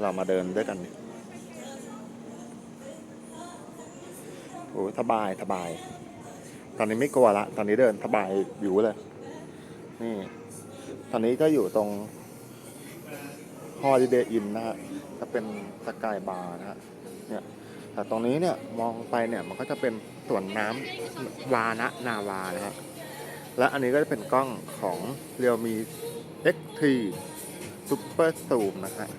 เรามาเดินด้วยกันโอ้สบายสบาย ตอนนี้ไม่กลัวละ ตอนนี้เดินสบายอยู่เลย นี่ ตอนนี้ก็อยู่ตรงฮอลิเดย์อินนะฮะจะเป็นสกายบาร์นะฮะ เนี่ย แต่ตรงนี้เนี่ยมองไปเนี่ยมันก็จะเป็นสวนน้ำวานะนาวานะฮะ และอันนี้ก็จะเป็นกล้องของเรียวมี X3 Super Zoom นะฮะ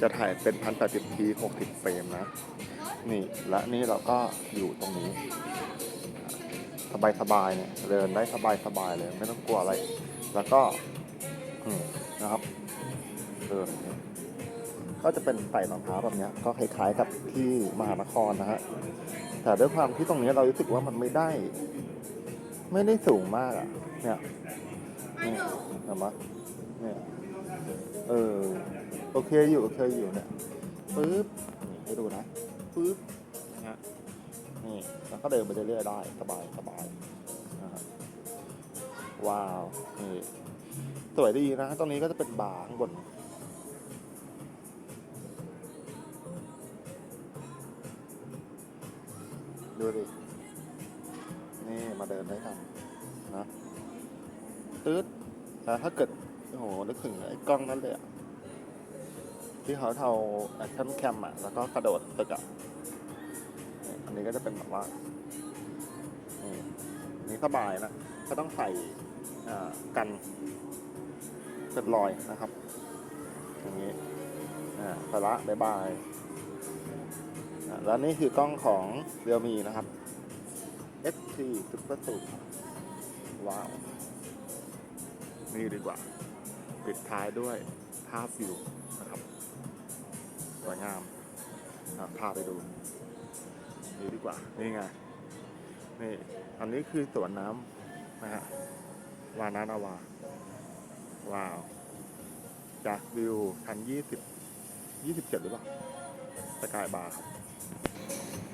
จะถ่ายเป็น 1080p 60เฟรมนะ นี่และนี่เราก็อยู่ตรงนี้ สบายสบายๆเนี่ยเดินได้สบายสบายๆเลยไม่ต้องกลัวอะไร แล้วก็นะครับเดินอก็จะเป็นใส่รองเท้าแบบนี้ก็คล้ายๆกับที่มหานครนะฮะแต่ด้วยความที่ตรงนี้เรารู้สึกว่ามันไม่ได้ ไม่ได้สูงมากอะเนี่ยนี่เห็นไหมเนี่ย เออ โอเคอยู่ โอเคอยู่เนี่ยปึ๊บนี่ให้ดูนะปึ๊บนะฮะนี่แล้วก็เดินไปเรื่อยๆได้สบายสบายนะฮะว้าวนี่สวยดีนะตรงนี้ก็จะเป็นบาร์ข้างบนดูดิ นี่มาเดินได้กันนะตืดแต่ถ้าเกิดโอ้โหนึกถึงไอ้กล้องนั้นเลยอะที่เขาเทาแอคชั่นแคมอะแล้วก็กระโดดตึกอะอันนี้ก็จะเป็นแบบว่านี่นี่สบายนะ ก็ต้องใส่กันเกิดรอยนะครับ อย่างนี้อ่าไปละบายบายแล้วนี่คือกล้องของเรียวมีนะครับ S3 Super Zoom ว้าว นี่ดีกว่า ปิดท้ายด้วยภาพวิวนะครับสวยงามพาไปดูนี่ดีกว่า นี่ไง นี่ อันนี้คือสวนน้ำนะฮะ วานานาวา ว้าว จากวิวพันยี่สิบยี่สิบเจ็ดหรือเปล่า สกายบาร์ครับ